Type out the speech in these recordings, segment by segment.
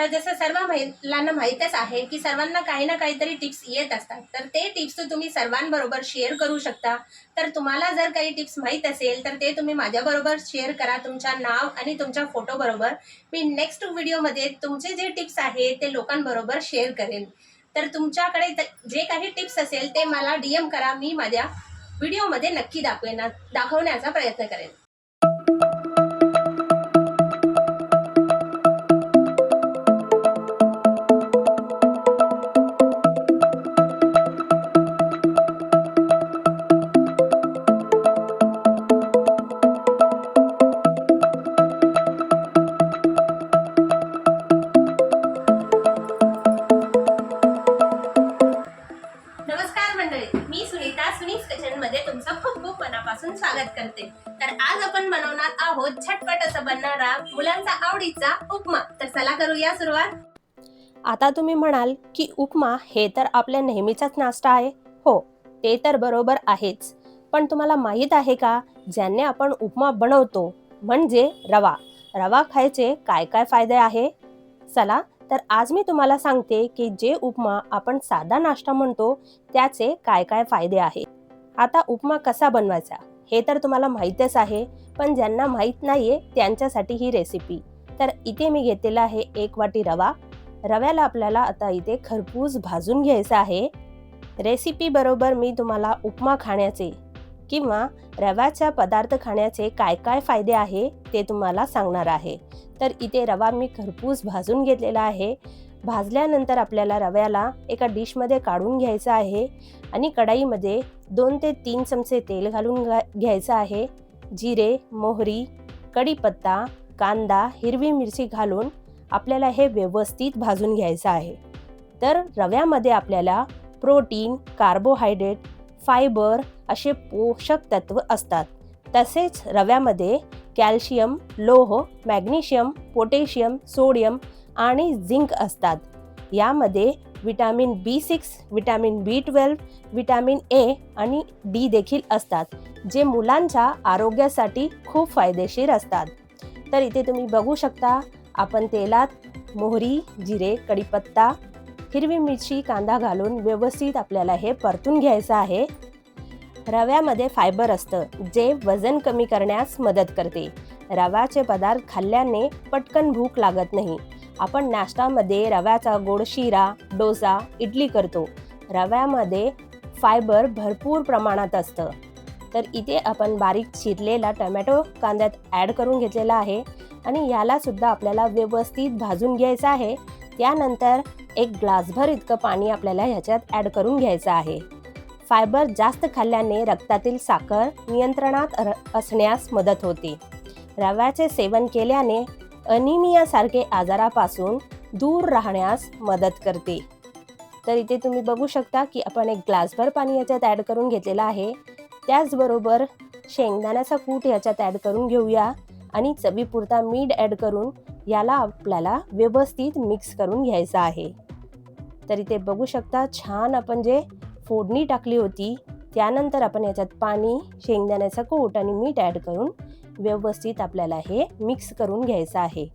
तर जसं सर्व महिलांना माहीतच आहे की सर्वांना काही ना काहीतरी टिप्स येत असतात. तर ते टिप्स तुम्ही सर्वांबरोबर शेअर करू शकता. तर तुम्हाला जर काही टिप्स माहीत असेल तर ते तुम्ही माझ्याबरोबर शेअर करा तुमच्या नाव आणि तुमच्या फोटोबरोबर मी नेक्स्ट व्हिडिओमध्ये तुमचे जे टिप्स आहे ते लोकांबरोबर शेअर करेन. तर तुमच्याकडे जे काही टिप्स असेल ते मला डी एम करा. मी माझ्या व्हिडिओमध्ये नक्की दाखवेन दाखवण्याचा प्रयत्न करेन. मंडळी मी सुनीता सुनीस किचनमध्ये तुमचं खूप खूप मनापासून स्वागत करते. तर आज आपण बनवणार आहोत झटपट असं बनणारा मुलांचा आवडीचा उपमा. तर चला करूया सुरुवात. आता तुम्ही म्हणाल की उपमा हे तर आपल्या नेहमीचाच नाश्ता आहे. हो ते तर बरोबर आहेच. पण तुम्हाला माहीत आहे का ज्याने आपण उपमा बनवतो म्हणजे रवा. रवा खायचे काय काय फायदे आहे? चला तर आज मी तुम्हाला सांगते की जे उपमा आपण साधा नाश्ता म्हणतो त्याचे काय काय फायदे आहे आता उपमा कसा बनवायचा हे तर तुम्हाला माहीतच आहे पण ज्यांना माहीत नाहीये त्यांच्यासाठी ही रेसिपी तर इथे मी घेतलेला आहे एक वाटी रवा. रव्याला आपल्याला आता इथे खरपूस भाजून घ्यायचं आहे. रेसिपी बरोबर मी तुम्हाला उपमा खाण्याचे किंवा रव्याच्या पदार्थ खाण्याचे काय काय फायदे आहे ते तुम्हाला सांगणार आहे. तर इथे रवा मी खरपूस भाजून घेतलेला आहे. भाजल्यानंतर आपल्याला रव्याला एका डिशमध्ये काढून घ्यायचं आहे आणि कढाईमध्ये दोन ते तीन चमचे तेल घालून घ्यायचं आहे. जिरे मोहरी कढीपत्ता कांदा हिरवी मिरची घालून आपल्याला हे व्यवस्थित भाजून घ्यायचं आहे. तर रव्यामध्ये आपल्याला प्रोटीन कार्बोहायड्रेट फायबर असे पोषक तत्व असतात. तसेच रव्यामध्ये कॅल्शियम लोह मॅग्नेशियम पोटॅशियम सोडियम आणि झिंक असतात. यामध्ये vitamin B six vitamin B twelve vitamin A आणि डी देखील असतात जे मुलांच्या आरोग्यासाठी खूप फायदेशीर असतात. तर इथे तुम्ही बघू शकता आपण तेलात मोहरी जिरे कढीपत्ता हिरवी मिरची कांदा घालून व्यवस्थित आपल्याला हे परतून घ्यायचं आहे. रव्यामध्ये फायबर असतं जे वजन कमी करण्यास मदत करते. रव्याचे पदार्थ खाल्ल्याने पटकन भूक लागत नाही. आपण नाश्त्यामध्ये रव्याचा गोड शिरा डोसा इडली करतो. रव्यामध्ये फायबर भरपूर प्रमाणात असतं. तर इथे आपण बारीक चिरलेला टमॅटो कांद्यात ॲड करून घेतलेला आहे. आणि यालासुद्धा आपल्याला व्यवस्थित भाजून घ्यायचं आहे. त्यानंतर एक ग्लासभर इतकं पाणी आपल्याला ह्याच्यात ॲड करून घ्यायचं आहे. फायबर जास्त खाल्ल्याने रक्तातील साखर नियंत्रणात र- असण्यास मदत होते. रव्याचे सेवन केल्याने अनिमियासारखे आजारापासून दूर राहण्यास मदत करते. तर इथे तुम्ही बघू शकता की आपण एक ग्लासभर पाणी याच्यात ॲड करून घेतलेलं आहे. त्याचबरोबर शेंगदाण्याचा कूट याच्यात ॲड करून घेऊया. आणि चवीपुरता मीठ ॲड करून याला आपल्याला व्यवस्थित मिक्स करून घ्यायचं आहे. तर इथे बघू शकता छान आपण जे फोडणी टाकली होती त्यानंतर आपण याच्यात पाणी शेंगदाण्याचा कोट आणि मीठ ॲड करून व्यवस्थित आपल्याला हे मिक्स करून घ्यायचं आहे.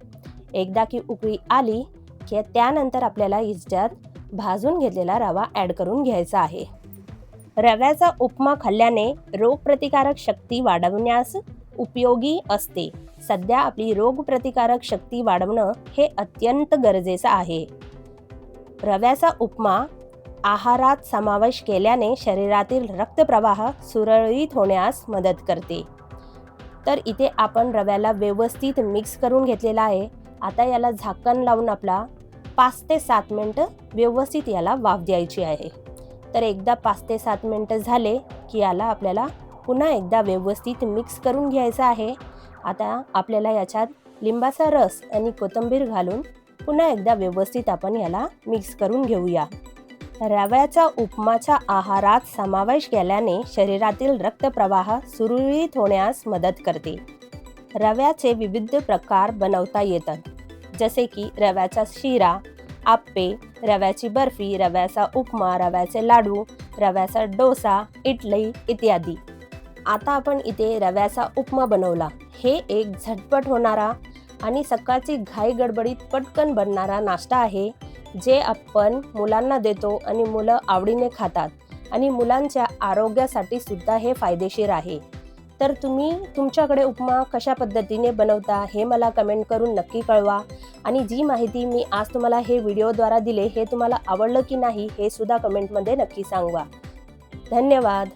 एकदा की उकळी आली की त्यानंतर आपल्याला याच्यात भाजून घेतलेला रवा ॲड करून घ्यायचा आहे. रव्याचा उपमा खाल्ल्याने रोगप्रतिकारक शक्ती वाढवण्यास उपयोगी असते. सध्या आपली रोगप्रतिकारक शक्ती वाढवणं हे अत्यंत गरजेचं आहे. रव्याचा उपमा आहारात समावेश केल्याने शरीरातील रक्तप्रवाह सुरळीत होण्यास मदत करते. तर इथे आपण रव्याला व्यवस्थित मिक्स करून घेतलेला आहे. आता याला झाकण लावून आपला पाच ते सात मिनटं व्यवस्थित याला वाफ द्यायची आहे. तर एकदा पाच ते सात मिनटं झाले की याला आपल्याला पुन्हा एकदा व्यवस्थित मिक्स करून घ्यायचं आहे. आता आपल्याला याच्यात लिंबाचा रस आणि कोथिंबीर घालून पुन्हा एकदा व्यवस्थित आपण याला मिक्स करून घेऊया. रव्याचा उपमाच्या आहारात समावेश केल्याने शरीरातील रक्तप्रवाह सुरळीत होण्यास मदत करते. रव्याचे विविध प्रकार बनवता येतात. जसे की रव्याचा शिरा आप्पे रव्याची बर्फी रव्याचा उपमा रव्याचे लाडू रव्याचा डोसा इडली इत्यादी. आता आपण इथे रव्याचा उपमा बनवला. हे एक झटपट होणारा आणि सकाळची घाई गडबडीत पटकन बनणारा नाश्ता आहे जे आपण मुलांना देतो आणि मुलं आवडीने खातात आणि मुलांच्या आरोग्यासाठी सुद्धा हे फायदेशीर आहे. तर तुम्ही तुमच्याकडे उपमा कशा पद्धतीने बनवता हे मला कमेंट करून नक्की कळवा आणि जी माहिती मी आज तुम्हाला हे व्हिडिओद्वारा दिले हे तुम्हाला आवडलं की नाही हे सुद्धा कमेंटमध्ये नक्की सांगवा. धन्यवाद.